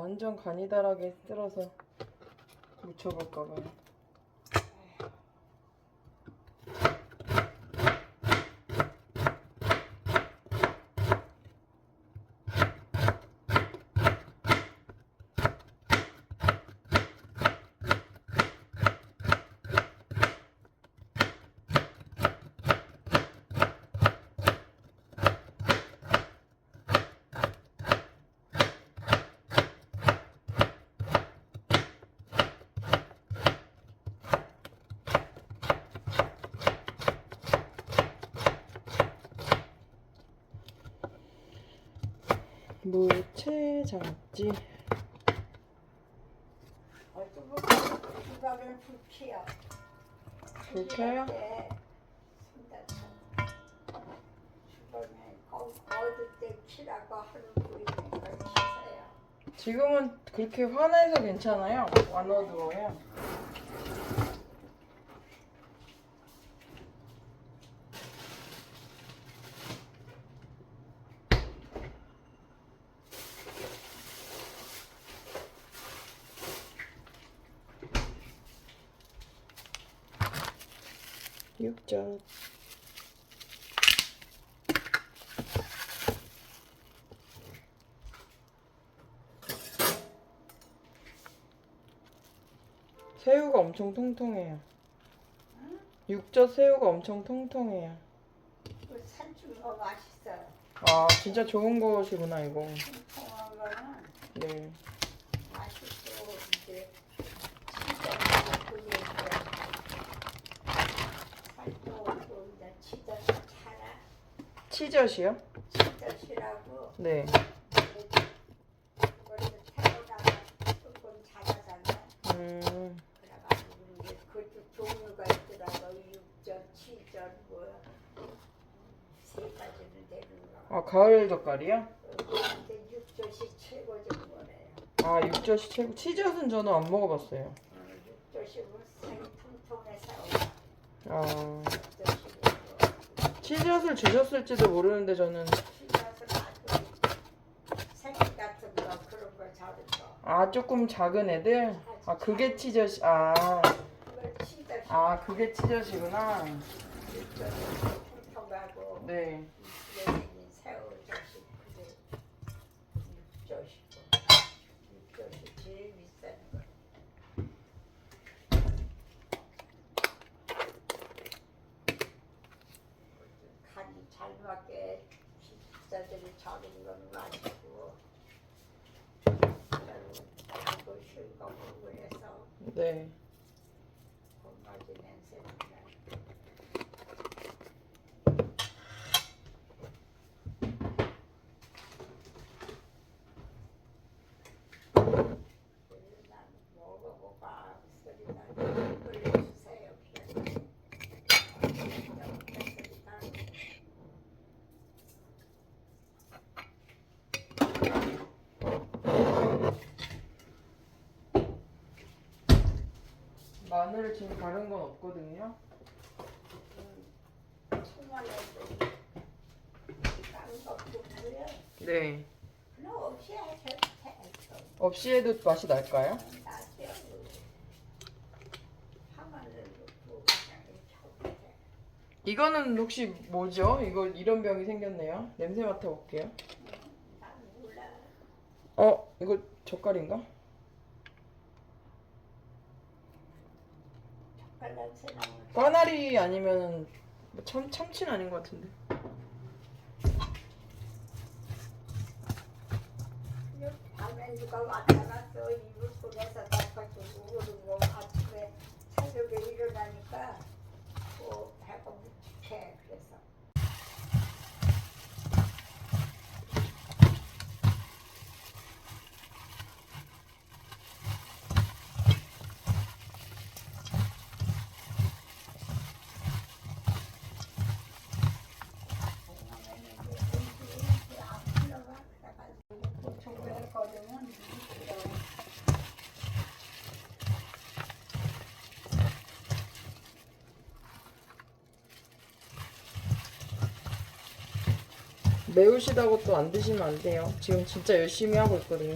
완전 가니다랗게 쓸어서 묻혀볼까 봐요. 무채 장지. 어쩌고 그거를 불키요. 불 켜요? 주변에 어디 때 키라고 하는 분이 걸 치세요. 지금은 그렇게 화나서 괜찮아요. 안 어두워요. 육젓 새우가 엄청 통통해요. 육젓 새우가 엄청 통통해요. 그거 맛있어요. 아 진짜 좋은 것이구나 이거. 통통한 거는 네. 맛있고 이제 진짜 그게 이제 살도 또 이제 치젓 차라 치젓이요? 치젓이라고 네. 그거를 태우다가 조금 자라잖아. 음. 그래가지고 이제 그것도 종류가 있더라고 육젓, 치젓 뭐세 가지는 되는 거. 아 가을 젓갈이요? 근데 육젓이 거래요. 아 육젓이 최고. 치젓은 저는 안 먹어봤어요. 어, 육젓이 뭐 살이 통통해서 아 치젓을 주셨을지도 모르는데 저는. 아 조금 작은 애들. 아 그게 치젓이 아. 아 그게 통통하고 네. 이게 생긴 새우젓이 그게 육젓이고 육젓이 제일 비싼 거. 잘 맞게 기자들이 적은 건 맛있고 달고 실고 먹고 해서 네. 건강지 냄새 나요. 난 먹어보고 소리 나게 올려주세요. 마늘 지금 다른 건 없거든요. 다른. 네. 너 없이 하셔도 돼. 없이 해도 맛이 날까요? 넣고 그냥 돼. 이거는 혹시 뭐죠? 이거 이런 병이 생겼네요. 냄새 맡아볼게요. 난 몰라. 어 이거 젓갈인가? 젓갈 냄새 나면 까나리 아니면 뭐참 참치는 아닌 것 같은데. 밤에 누가 왔다 갔어 이불 속에서 덮어주고 그러고 아침에 새벽에 일어나니까 뭐 배가 묵직해 그래서 정말 거리면 매우시다고 또 안 드시면 안 돼요. 지금 진짜 열심히 하고 있거든요.